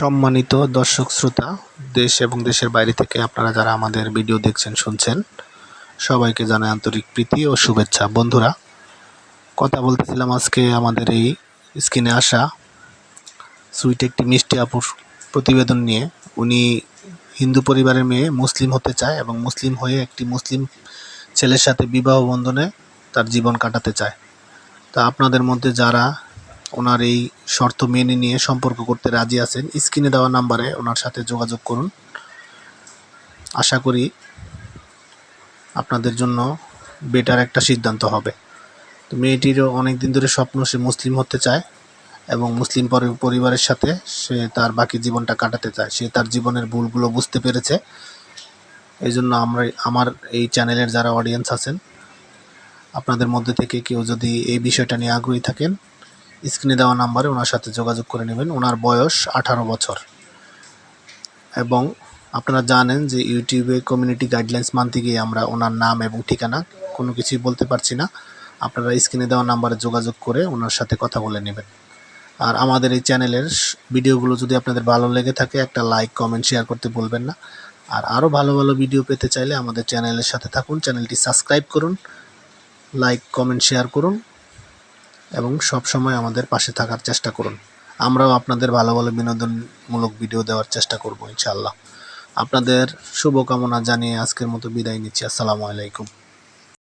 সম্মানিত দর্শক শ্রোতা, দেশ এবং দেশের বাইরে থেকে আপনারা যারা আমাদের ভিডিও দেখছেন, শুনছেন, সবাইকে জানাই আন্তরিক প্রীতি ও শুভেচ্ছা। বন্ধুরা, কথা বলতেছিলাম আজকে আমাদের এই স্ক্রিনে আসা সুইট একটি মিষ্টি আপুর প্রতিবেদন নিয়ে। উনি হিন্দু পরিবারের মেয়ে, মুসলিম হতে চায় এবং মুসলিম হয়ে একটি মুসলিম ছেলের সাথে বিবাহ বন্ধনে তার জীবন কাটাতে চায়। তা আপনাদের মধ্যে যারা ওনার এই শর্ত মেনে নিয়ে সম্পর্ক করতে রাজি আছেন। স্ক্রিনে দেওয়া নাম্বারে ওনার সাথে যোগাযোগ করুন। আশা করি আপনাদের জন্য বেটার একটা সিদ্ধান্ত হবে। তো মেয়েটিরও অনেক দিন ধরে স্বপ্ন সে মুসলিম হতে চায় এবং মুসলিম পরিবারের সাথে সে তার বাকি জীবনটা কাটাতে চায়। সে তার জীবনের ভুলগুলো বুঝতে পেরেছে। এই জন্য আমরা, আমার এই চ্যানেলের যারা অডিয়েন্স আছেন, আপনাদের মধ্যে থেকে কেউ যদি এই বিষয়টা নিয়ে আগ্রহী থাকেন স্ক্রিনে দেওয়া নাম্বারে ওনার সাথে যোগাযোগ করে নেবেন। ওনার বয়স আঠারো বছর। এবং আপনারা জানেন যে ইউটিউবে কমিউনিটি গাইডলাইন্স মানতে গিয়ে আমরা ওনার নাম এবং ঠিকানা কোনো কিছুই বলতে পারছি না। আপনারা স্ক্রিনে দেওয়া নাম্বারে যোগাযোগ করে ওনার সাথে কথা বলে নেবেন। আর আমাদের এই চ্যানেলের ভিডিওগুলো যদি আপনাদের ভালো লেগে থাকে, একটা লাইক কমেন্ট শেয়ার করতে বলবেন না। আর আরও ভালো ভালো ভিডিও পেতে চাইলে আমাদের চ্যানেলের সাথে থাকুন। চ্যানেলটি সাবস্ক্রাইব করুন লাইক কমেন্ট শেয়ার করুন। এবং সবসময় আমাদের পাশে থাকার চেষ্টা করুন। আমরাও আপনাদের ভালো ভালো বিনোদনমূলক ভিডিও দেওয়ার চেষ্টা করব, ইনশাআল্লাহ। আপনাদের শুভকামনা জানিয়ে আজকের মতো বিদায় নিচ্ছি। আসসালামু আলাইকুম।